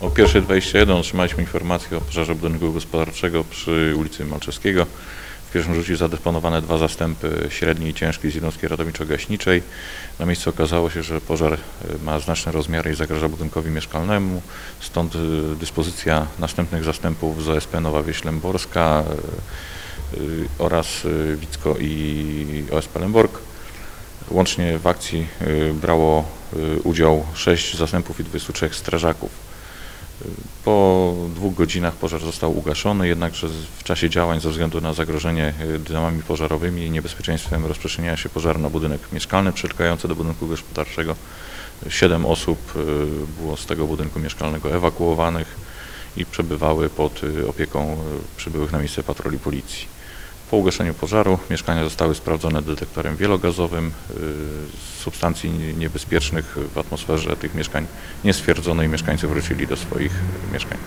O 1.21 otrzymaliśmy informację o pożarze budynku gospodarczego przy ulicy Malczewskiego. W pierwszym rzucie zadysponowane dwa zastępy średni i ciężki z jednostki ratowniczo-gaśniczej. Na miejscu okazało się, że pożar e, ma znaczne rozmiary i zagraża budynkowi mieszkalnemu, stąd e, dyspozycja następnych zastępów z OSP Nowa Wieś Lęborska e, oraz Wicko i OSP Lęborg. Łącznie w akcji brało udział 6 zastępów i 23 strażaków. Po dwóch godzinach pożar został ugaszony, jednakże w czasie działań ze względu na zagrożenie y, dynamami pożarowymi i niebezpieczeństwem rozprzestrzeniania się pożaru na budynek mieszkalny przylegający do budynku gospodarczego, 7 osób y, było z tego budynku mieszkalnego ewakuowanych i przebywały pod opieką przybyłych na miejsce patroli policji. Po ugaszeniu pożaru mieszkania zostały sprawdzone detektorem wielogazowym. y, Substancji niebezpiecznych w atmosferze tych mieszkań nie stwierdzono i mieszkańcy wrócili do swoich mieszkań.